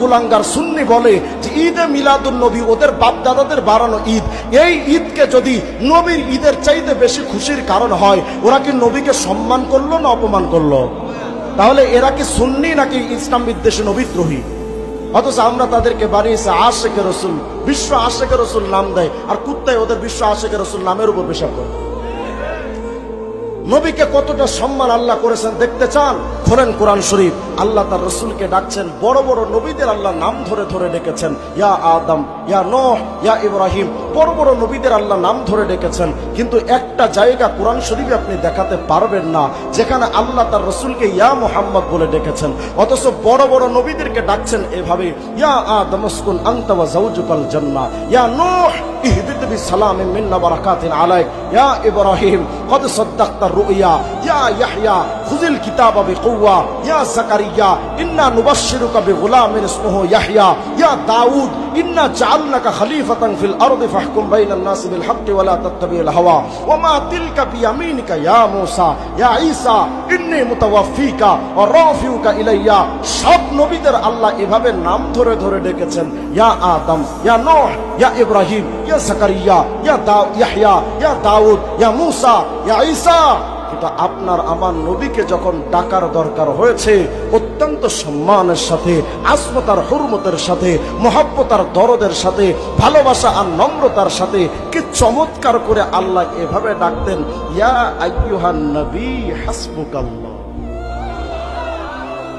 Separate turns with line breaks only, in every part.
কুলাঙ্গার সুন্নি বলে যে ঈদে মিলাদুল নবী ওদের বাপ দাদাদের বাড়ানো ঈদ। এই ঈদকে যদি নবীর ঈদের চাইতে বেশি খুশির কারণ হয়, ওরা কি নবীকে সম্মান করল না অপমান করল? তাহলে এরা কি সুন্নি নাকি ইসলাম বিদ্বেষে নবীদ্রোহী? অথচ আমরা তাদেরকে বানিয়েছে আশেকের রসুল, বিশ্ব আশেকের রসুল নাম দেয়, আর কুত্তায় ওদের বিশ্ব আশেকের রসুল নামের উপর পেশাব করে। নবীকে কতটা সম্মান আল্লাহ করেছেন দেখতে চান? খোলেন কোরআন শরীফ। আল্লাহ তার রসুলকে ডাকছেন, বড় বড় নবীদের আল্লাহ নাম ধরে ধরে ডেকেছেন। ইয়া আদম, ইয়া নোহ, ইয়া ইব্রাহিম, বড় বড় নবীদের আল্লাহ নাম ধরে ডেকেছেন। কিন্তু একটা জায়গা কোরআন শরীফে আপনি দেখাতে পারবেন না, যেখানে আল্লাহ তার রসুলকে ইয়া মোহাম্মদ বলে ডেকেছেন। অথচ বড় বড় নবীদেরকে ডাকছেন এভাবে, ইয়া আদম, উসকুন আনতা ওয়া ইয়া নূহ ইহবিত بسلام منا بركات عليك. يا إبراهيم قد صدقت الرؤيا. يا يحيى خذ الكتاب بقوة. يا زكريا إنا نبشرك بغلام اسمه يحيى. يا داود ইন্না জাআলনাকা খলিফাতান ফিল আরদি ফাহকুম বাইনান নাসি বিল হাক্কি ওয়া লা তাত্তাবি'ল হাওয়া। ওয়া মা তিলকা বিয়ামিনিকা ইয়া মূসা, ইয়া ঈসা, ইন্নী মুতাওয়াফিকা ওয়া রাফিউকা ইলাইয়া। সব নবীদের আল্লাহ এভাবে নাম ধরে ধরে ডেকেছেন। ইয়া আদম, ইয়া নূহ, ইয়া ইব্রাহিম, ইয়া জাকারিয়া, ইয়া দাউদ ইয়াহইয়া ইয়া দাউদ, ইয়া মূসা, ইয়া ঈসা। কিন্তু আপনার আমার নবীকে যখন ডাকার দরকার হয়েছে, অত্যন্ত সম্মানের সাথে, আসমতার হুরমতের সাথে, মহাব্বতার দরদের সাথে, ভালোবাসা আর নম্রতার সাথে, কি চমৎকার করে আল্লাহ এভাবে ডাকতেন, ইয়া আইহান নবী হাসবুকাল্লাহ।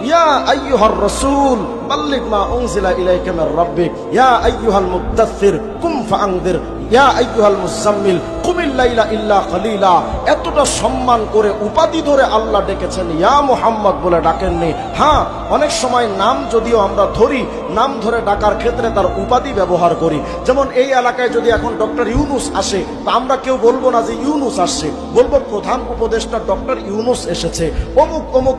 ইয়া আইয়ুহার রাসূল, বাল্লিগ মা উনজিলা ইলাইকা মির রাব্বিক। ইয়া আইয়ুহাল মুদাথির, কুম ফাআনদির ইয়া আইহাল মুসাম্মিল কুমিল্লাইলা ইল্লা খলিলা এতটা সম্মান করে উপাধি ধরে আল্লাহ ডেকেছেন, ইয়া মোহাম্মদ বলে ডাকেননি। হ্যাঁ অনেক সময় নাম যদিও আমরা ধরি, নাম ধরে ডাকার ক্ষেত্রে তার উপাধি ব্যবহার করি। যেমন এই এলাকায় যদি এখন ডক্টর ইউনুস আসে, তা আমরা কেউ বলব না যে ইউনুস আসছে। বলব প্রধান উপদেষ্টা ডক্টর ইউনুস এসেছে। অমুক অমুক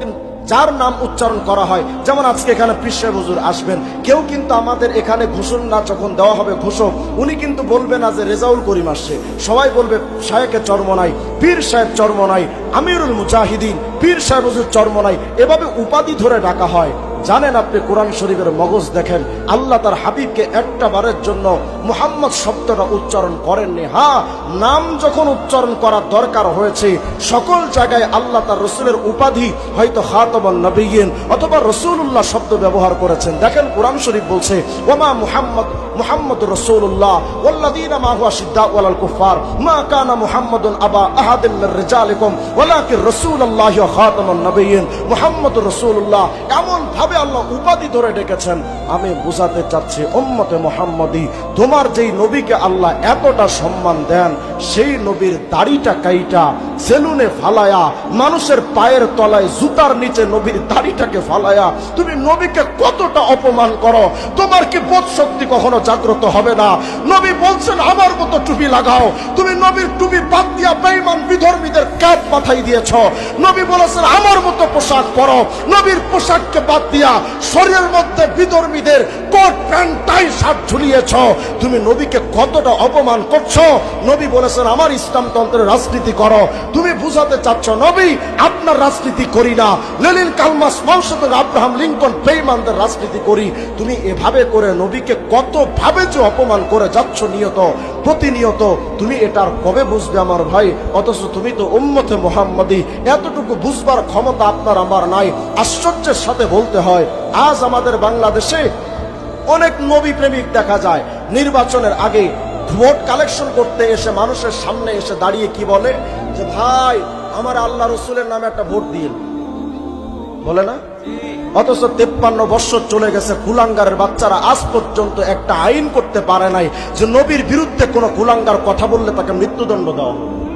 যার নাম উচ্চারণ করা হয়। যেমন আজকে এখানে পিসে হুজুর আসবেন। কেউ কিন্তু আমাদের এখানে ঘোষণ না যখন দেওয়া হবে ঘোষক, উনি কিন্তু বলবে না যে রেজাউল করিম আসছে। সবাই বলবে সাহেকে চর্মনাই পীর সাহেব চর্মনাই আমিরুল মুজাহিদিন, পীর সাহেব হুজুর চর্মনাই এভাবে উপাধি ধরে ডাকা হয়। জানেন আপনি কোরআন শরীফের মগজ দেখেন, আল্লাহ তার হাবিবকে একটা বারের জন্য মুহাম্মদ শব্দটা উচ্চারণ করেননি। হ্যাঁ নাম যখন উচ্চারণ করার দরকার হয়েছে, সকল জায়গায় আল্লাহ তার রসুলের উপাধি, হয়তো খাতবান নবীন অথবা রসুল্লাহ শব্দ ব্যবহার করেছেন। দেখেন কোরআন শরীফ বলছে, ওমা মুহাম্মদ মুহাম্মদ রসুল্লাহ ওয়াল্লাযীনা মা হুয়া শিদ্দা ওয়ালাল কুফার মা কানা মুহাম্মাদুন আবা আহাদিন মির রিজালিকুম, ওয়ালাকিন রাসূলুল্লাহি ওয়া খাতামুন নবিয়্যিন মুহাম্মদুর রাসূলুল্লাহ। এমন ভাবে আল্লাহ উপাধি ধরে ডেকেছেন, আমি বুঝাতে চাচ্ছি, উম্মতে মুহাম্মদি, তোমার যেই নবীকে আল্লাহ এতটা সম্মান দেন, সেই নবীর দাড়িটা কাইটা, সেলুনে ফালায়া, মানুষের পায়ের তলায় জুতার নিচে নবীর দাড়িটাকে ফালায়া, তুমি নবীকে কতটা অপমান করো? তোমার কি বোধ শক্তি কখনো জাগ্রত হবে না? নবী বলছেন, আমার মতো টুপি লাগাও। তুমি নবীর টুপি বাদ দিয়া বেঈমান বিধর্মীদের ক্যাপ মাথায় দিয়েছ। নবী বলেছেন, আমার মতো পোশাক পরো। নবীর পোশাককে বাদ দিয়া শরীরের মধ্যে বিধর্মীদের কোট, প্যান্ট, টাই, শার্ট ঝুলিয়েছ। তুমি নবীকে কতটা অপমান করছ? নবী বলেছেন, আমার ইসলামতন্ত্রের রাজনীতি করো। তুমি বুঝাতে চাচ্ছ, নবী, আপনার রাজনীতি করি না। লেনিন কালমাস মাউসেদের আব্রাহাম লিঙ্কন, বেইমানদের রাজনীতি করি। তুমি এভাবে করে নবীকে কতভাবে যে অপমান করে যাচ্ছ নিয়ত প্রতিনিয়ত, তুমি এটার কবে বুঝবে আমার ভাই? অথচ তুমি তো উম্মতে মোহাম্মদী। এতটুকু বুঝবার ক্ষমতা আপনার আমার নাই। আশ্চর্যের সাথে বলতে হয়, আজ আমাদের বাংলাদেশে অনেক নবী প্রেমিক দেখা যায়। নির্বাচনের আগে ভোট কালেকশন করতে এসে মানুষের সামনে এসে দাঁড়িয়ে কি বলে? যে, ভাই, আমার আল্লাহ রসুলের নামে একটা ভোট দিয়ে বলে না? অথচ তেপ্পান্ন বছর চলে গেছে, কুলাঙ্গারের বাচ্চারা আজ পর্যন্ত একটা আইন করতে পারে নাই যে নবীর বিরুদ্ধে কোনো কুলাঙ্গার কথা বললে তাকে মৃত্যুদণ্ড দেওয়া হবে।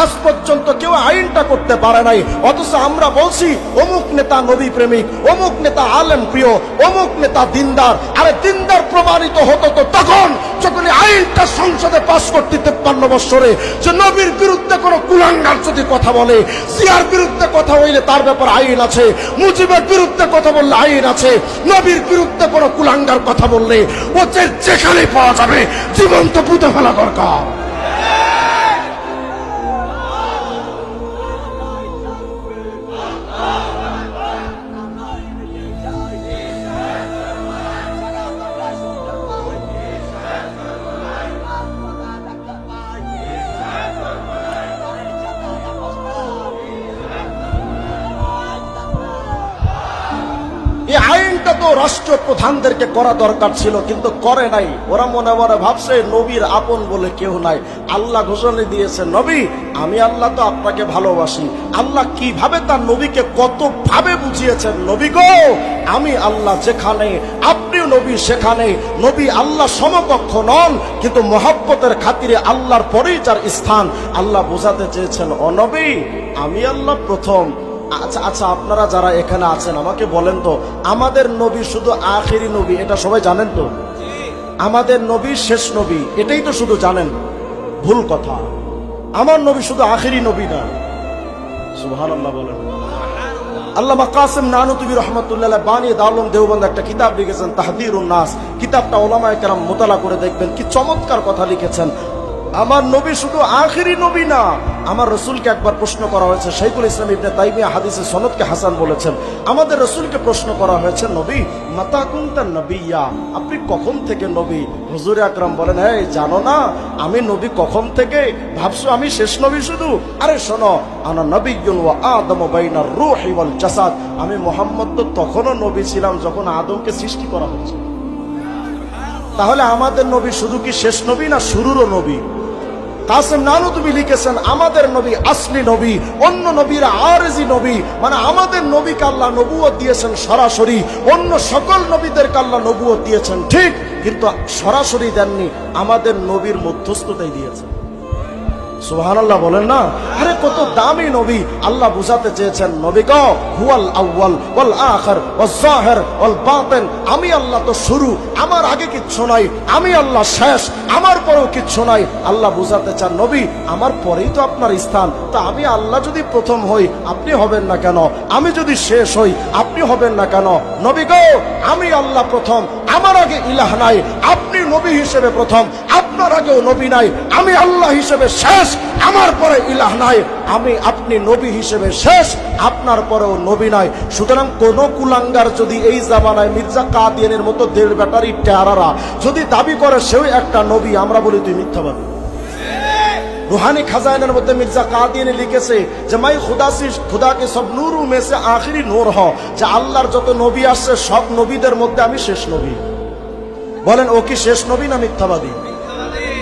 আজ পর্যন্ত কেউ আইনটা করতে পারে নাই। অথচ আমরা বলছি, অমুক নেতা নবী প্রেমিক, অমুক নেতা আলেম প্রিয়, অমুক নেতা দিনদার। আরে দিনদার প্রমাণিত হতো তো তখন যখন আইনটা সংসদে পাশ করতে তেপ্পান্ন বছরে যে নবীর বিরুদ্ধে কোনো কুলাঙ্গার যদি কথা বলে সিয়ার বিরুদ্ধে কথা হইলে তার ব্যাপার আইন আছে, মুজিবের বিরুদ্ধে কথা বললে আইন আছে, নবীর বিরুদ্ধে কোনো কুলাঙ্গার কথা বললে ও যে যেখানে পাওয়া যাবে জীবন্ত পুঁতে ফেলা দরকার। এটা তো রাষ্ট্র প্রধানদেরকে করা দরকার ছিল, কিন্তু করে নাই। ওরা মনে মনে ভাবছে, নবীর আপন বলে কেউ নাই। আল্লাহ ঘোষণা দিয়েছে, নবী, আমি আল্লাহ তো আপনাকে ভালোবাসি। আল্লাহ কীভাবে তার নবীকে কত ভাবে বুঝিয়েছেন? নবী গো, আমি আল্লাহ যেখানে, আপনিও নবী সেখানে। নবী আল্লাহ সমকক্ষ নন, কিন্তু মহাব্বতের খাতিরে আল্লাহর পরেই যার স্থান। আল্লাহ বোঝাতে চেয়েছেন অনবী আমি আল্লাহ প্রথম। আচ্ছা আচ্ছা আপনারা যারা এখানে আছেন, আমাকে বলেন তো, আমাদের নবী শুধু আখেরি নবী, এটা সবাই জানেন তো? আমাদের নবী শেষ নবী, এটাই তো শুধু জানেন। ভুল কথা। আমার নবী শুধু আখেরি নবী না। সুবহানাল্লাহ বলেন। আল্লামা কাসেম নানুতুবি রহমতুল্লাহ বানিয়ে দাউলম দেওবন্দ একটা কিতাব লিখেছেন তাহদির নাস। কিতাবটা ওলামায় কেরাম মোতালা করে দেখবেন, কি চমৎকার কথা লিখেছেন। আমার নবী শুধু আখেরি নবী না, আমার রসুলকে একবার প্রশ্ন করা হয়েছে শাইকুল ইসলাম ইবনে তাইমিয়া হাদিসে সনদকে হাসান বলেছেন, আমাদের রসুলকে প্রশ্ন করা হয়েছে, নবী, মাতা নবিয়া, আপনি কখন থেকে নবী? হুজুর আকরাম বলেন হ্যাঁ জানো না, আমি নবী কখন থেকে? ভাবছ আমি শেষ নবী শুধু? আরে শোনো, আনা নবিয়ুন ওয়া আদম বাইনার রূহি ওয়াল জাসাদ। আমি মোহাম্মদ তো তখনও নবী ছিলাম যখন আদমকে সৃষ্টি করা হয়েছে। তাহলে আমাদের নবী শুধু কি শেষ নবী না শুরুরও নবী? কাসেম নানু তুমি লিখেছেন, আমাদের নবী আসলি নবী, অন্য নবীরা আরজি নবী। মানে আমাদের নবী কাল্লা নবুয়ত দিয়েছেন সরাসরি, অন্য সকল নবীদের কাল্লা নবুয়ত দিয়েছেন, ঠিক। কিন্তু সরাসরি দেননি, আমাদের নবীর মধ্যস্থতাই দিয়েছেন। সুবহানাল্লাহ বলেন না? আরে কত দামি নবী আল্লাহ বুঝাতে চেয়েছেন, নবী গ, হুয়াল আউয়াল, ওয়াল আখির, ওয়াজ জাহির, ওয়াল বাতিন। আমি আল্লাহ তো শুরু, আমার আগে কিচ্ছু নাই, আমি আল্লাহ শেষ, আমার পরেও কিচ্ছু নাই। আল্লাহ বুঝাতে চান, নবী, আমার পরেই তো আপনার স্থান। তা আমি আল্লাহ যদি প্রথম হই, আপনি হবেন না কেন? আমি যদি শেষ হই, আপনি হবেন না কেন? নবী গো, আমি আল্লাহ প্রথম, আমার আগে ইলাহ নাই, আপনি নবী হিসেবে প্রথম। আপনার আগেও নবী নাই, আমি আল্লাহ হিসেবে শেষ, আমার পরে ইলাহ নাই, আমি আপনি নবী হিসেবে শেষ, আপনার পরেও নবী নাই। সুতরাং কোন কুলাঙ্গার যদি এই জামানায় মির্জা কাদিয়ানের মতো দেড় ব্যাটারি টেরারা যদি দাবি করে, সেও একটা নবী, আমরা বলি তুই মিথ্যাবাদী रूहानी খাজাইনের মধ্যে মির্জা कादी লিখেছে যে, মাই খুদাসি খুদাকে সব নূর মেসে আখিরি নূর হ, যে আল্লাহর যত নবী আসছে, সব নবীদের মধ্যে আমি শেষ নবী। বলেন, ও কি শেষ নবী না মিথ্যাবাদী?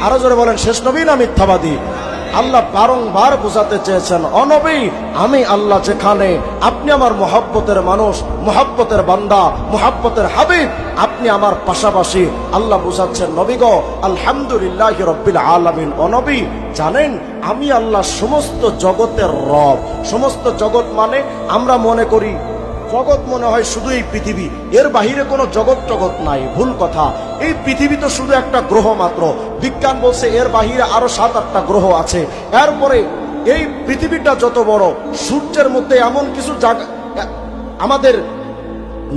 আরও জোরে বলেন, শেষ নবী না মিথ্যাবাদী? আল্লাহ বারংবার বোঝাতে চেয়েছেন অনবী আমি আল্লাহ যেখানে, আপনি আমার মহাব্বতের মানুষ, মহাব্বতের বান্দা, মহাব্বতের হাবিব, আপনি আমার পাশাপাশি। আল্লাহ বুঝাচ্ছেন নবীগ আলহামদুলিল্লাহ রব্বিল আলামিন। অনবী জানেন, আমি আল্লাহ সমস্ত জগতের রব। সমস্ত জগৎ মানে আমরা মনে করি জগৎ মনে হয় শুধু এই পৃথিবী। এর বাহিরে কোনো জগৎ জগৎ নাই, ভুল কথা। এই পৃথিবী তো শুধু একটা গ্রহ মাত্র। বিজ্ঞান বলছে এর বাহিরে আরও সাত আটটা গ্রহ আছে। এরপরে এই পৃথিবীটা যত বড়, সূর্যের মধ্যে এমন কিছু জায়গা আমাদের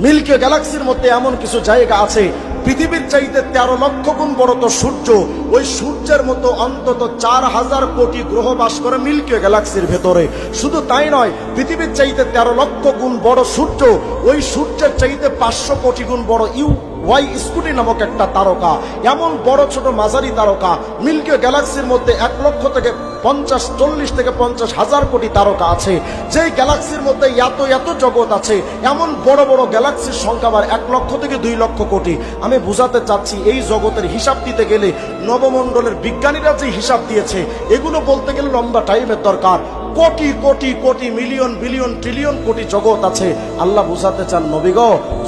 মিল্কে গ্যালাক্সির মধ্যে এমন কিছু জায়গা আছে পৃথিবীর চাইতে তেরো লক্ষ গুণ বড় তো সূর্য। ওই সূর্যের মতো অন্তত চার হাজার কোটি গ্রহ বাস করে মিল্কে গ্যালাক্সির ভেতরে। শুধু তাই নয়, পৃথিবীর চাইতে তেরো লক্ষ গুণ বড় সূর্য, ওই সূর্যের চাইতে পাঁচশো কোটি গুণ বড় ইউ ওয়াই স্কুটি নামক একটা তারকা, এমন বড় ছোট মাঝারি তারকা, মিল্কে গ্যালাক্সির মধ্যে এক লক্ষ থেকে পঞ্চাশ, চল্লিশ থেকে পঞ্চাশ হাজার কোটি তারকা আছে। যেই গ্যালাক্সির মধ্যে এত এত জগৎ আছে, এমন বড় বড় গ্যালাক্সির সংখ্যা আবার এক লক্ষ থেকে দুই লক্ষ কোটি। আমি বুঝাতে চাচ্ছি এই জগতের হিসাব দিতে গেলে নবমণ্ডলের বিজ্ঞানীরা যে হিসাব দিয়েছে, এগুলো বলতে গেলে লম্বা টাইমের দরকার। Crore crore crore, million, billion, trillion কোটি জগৎ আছে। আল্লাহ বুঝাতে চান নবীগ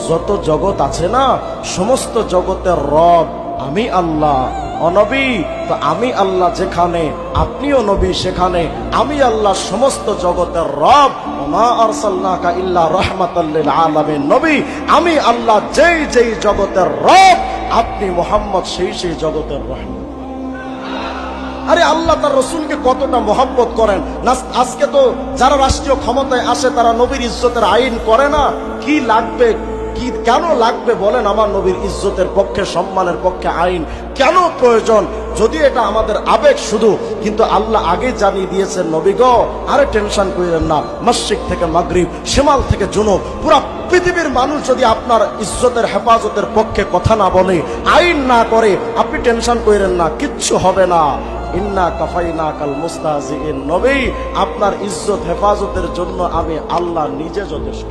যত জগৎ আছে না, সমস্ত জগতের রব আমি আল্লাহ। অনবী, তো আমি আল্লাহ যেখানে, আপনিও নবী সেখানে, আমি আল্লাহ সমস্ত জগতের রব। নবী, আমি আল্লাহ যেই যেই জগতের রব, আপনি মোহাম্মদ সেই সেই জগতের রহমান। আরে আল্লাহ তার রসুলকে কতটা মহব্বত করেন। না আজকে তো যারা রাষ্ট্রীয় ক্ষমতায় আসে, তারা নবীর ইজ্জতের আইন করে না। কি লাগবে? কি কেন লাগবে বলেন আমার নবীর ইজ্জতের পক্ষে, সম্মানের পক্ষে আইন? কেন প্রয়োজন? যদি এটা আমাদের আবেগ শুধু, কিন্তু আল্লাহ আগে জানিয়ে দিয়েছেন, নবী গ, আরে টেনশন করিলেন না। মস্জিদ থেকে মাগরিব সেমাল থেকে জুনুব, পুরা পৃথিবীর মানুষ যদি আপনার ইজ্জতের হেফাজতের পক্ষে কথা না বলে, আইন না করে, আপনি টেনশন করেন না, কিচ্ছু হবে না। ইন্না কাফাইনা কাল আপনার ইজ্জত, হেফাজতের জন্য আমি আল্লাহ নিজে যথেষ্ট।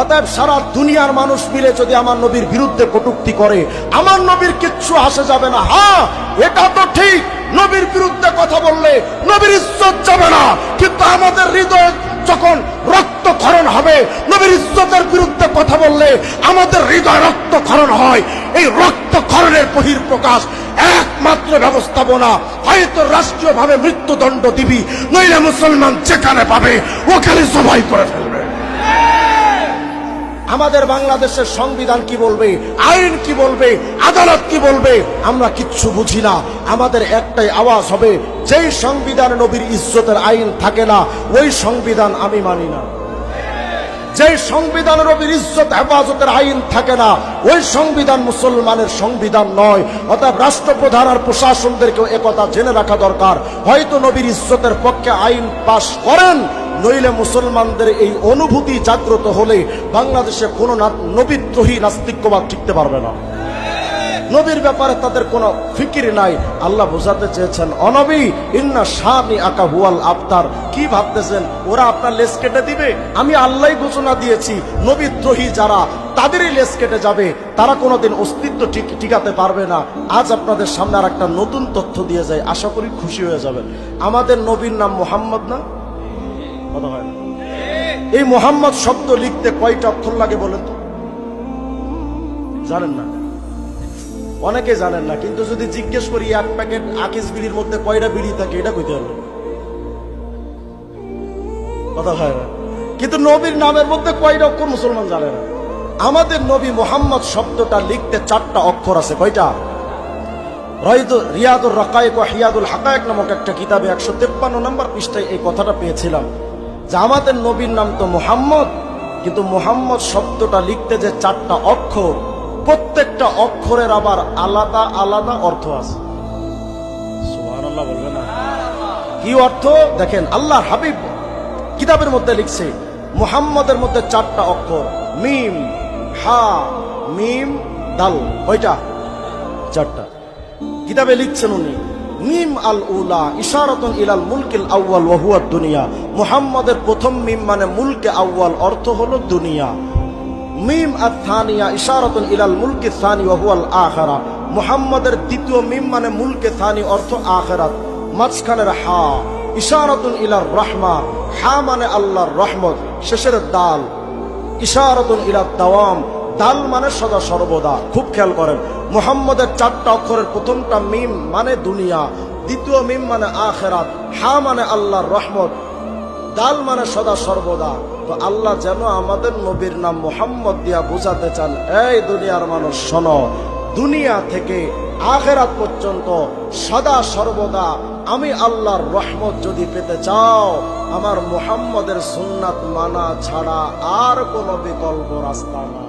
অতএব সারা দুনিয়ার মানুষ মিলে যদি আমার নবীর বিরুদ্ধে কটূক্তি করে, আমার নবীর কিচ্ছু আসে যাবে না। হ্যাঁ এটা তো ঠিক, নবীর বিরুদ্ধে কথা বললে নবীর ইজ্জত যাবে না। কিন্তু আমাদের হৃদয় যখন রক্তক্ষরণ হবে, নবীর ইজ্জতের বিরুদ্ধে কথা বললে আমাদের হৃদয় রক্তক্ষরণ হয়। এই রক্তক্ষরণের বহির প্রকাশ একমাত্র ব্যবস্থাপনা হয়তো রাষ্ট্রীয়ভাবে মৃত্যুদণ্ড দিবি, নইলে মুসলমান যেখানে পাবে, ওখানে সবাই করে ফেলবে। আমাদের বাংলাদেশের সংবিধান কি বলবে, আইন কি বলবে, আদালত কি বলবে, আমরা কিচ্ছু বুঝি না। আমাদের একটাই আওয়াজ হবে, যেই সংবিধানে নবীর ইজ্জতের আইন থাকে না, ওই সংবিধান আমি মানি না। যেই সংবিধানের অবির ইজ্জত, হেফাজতের আইন থাকে না, ওই সংবিধান মুসলমানের সংবিধান নয়। অর্থাৎ রাষ্ট্রপ্রধান আর প্রশাসনদেরকেও একথা জেনে রাখা দরকার। হয়তো নবীর ইজ্জতের পক্ষে আইন পাশ করেন, নইলে মুসলমানদের এই অনুভূতি জাগ্রত হলে বাংলাদেশে কোনো নবীদ্রোহী নাস্তিক্যবাদ টিকতে পারবে না। নবীর ব্যাপারে তাদের কোনো ফিকির নাই। আল্লাহ বোঝাতে চেয়েছেন, অনবী, ইন্না শাহি আকা হুয়াল আফতার কি ভাবতেছেন? ওরা আপনার লেস কেটে দিবে? আমি আল্লাহ ঘোষণা দিয়েছি নবীদ্রোহী যারা, তাদেরই লেস কেটে যাবে। তারা কোনোদিন অস্তিত্ব ঠিক ঠিকাতে পারবে না। আজ আপনাদের সামনে আর একটা নতুন তথ্য দিয়ে যায় আশা করি খুশি হয়ে যাবেন। আমাদের নবীর নাম মোহাম্মদ না? কথা হয় না। এই মোহাম্মদ শব্দ লিখতে কয়টা অক্ষর লাগে বলেন তো? জানেন না। অনেকে জানেন না, কিন্তু যদি জিজ্ঞেস করি এক প্যাকেট আকিস বিড়ির মধ্যে কয়টা বিড়ি থাকে, এটা কইতে পারবে কথা হয় না। কিন্তু নবীর নামের মধ্যে কয়টা অক্ষর মুসলমান জানে না? আমাদের নবী মোহাম্মদ শব্দটা লিখতে চারটা অক্ষর আছে, কয়টা? রিয়াদুল রাকায়েক ও হিয়াদুল হাকায়েক নামক একটা কিতাবে একশো তেপ্পান্ন নম্বর পৃষ্ঠায় এই কথাটা পেয়েছিলাম যে আমাদের নবীর নাম তো মোহাম্মদ, কিন্তু মোহাম্মদ শব্দটা লিখতে যে চারটা অক্ষর প্রত্যেকটা অক্ষরের আবার আলাদা আলাদা অর্থ আছে। সুবহানাল্লাহ বলবে না। কি অর্থ? দেখেন আল্লাহ হাবিব কিতাবের মধ্যে লিখছে মুহাম্মদের মধ্যে চারটা অক্ষর মিম হা মিম দাল কয়টা? চারটা। কিতাবে লিখছেন উনি মিম আল উলা ইশারাতুন ইলাল মুলকিল আউয়াল ওয়া হুয়া দুনিয়া। মুহাম্মাদের প্রথম মিম মানে মুলকে আউয়াল অর্থ হলো দুনিয়া। মিম আর থানিয়া ইশারাতুন ইলাল মুলকে থানি ওয়া হুয়াল আখিরা। মুহাম্মাদের দ্বিতীয় মিম মানে মুলকে থানি অর্থ আখিরাত, মাঝখানের হা। ইশারাতুন ইলার রাহমা, হা মানে আল্লাহর রহমত, শেষের দাল। ইশারাতুন ইলা দাওয়াম, দাল মানে সদা সর্বদা। খুব খেয়াল করেন, মোহাম্মদের চারটা অক্ষরের প্রথমটা মিম মানে দুনিয়া, দ্বিতীয় মিম মানে আখেরাত, হা মানে আল্লাহর রহমত, দাল মানে সদা সর্বদা। তো আল্লাহ যেন আমাদের নবীর নাম মোহাম্মদ দিয়া বোঝাতে চান। এই দুনিয়ার মানুষ, শোন, দুনিয়া থেকে আখেরাত পর্যন্ত সদা সর্বদা আমি আল্লাহর রহমত যদি পেতে চাও, আমার মোহাম্মদের সুন্নাত মানা ছাড়া আর কোনো বিকল্প রাস্তা না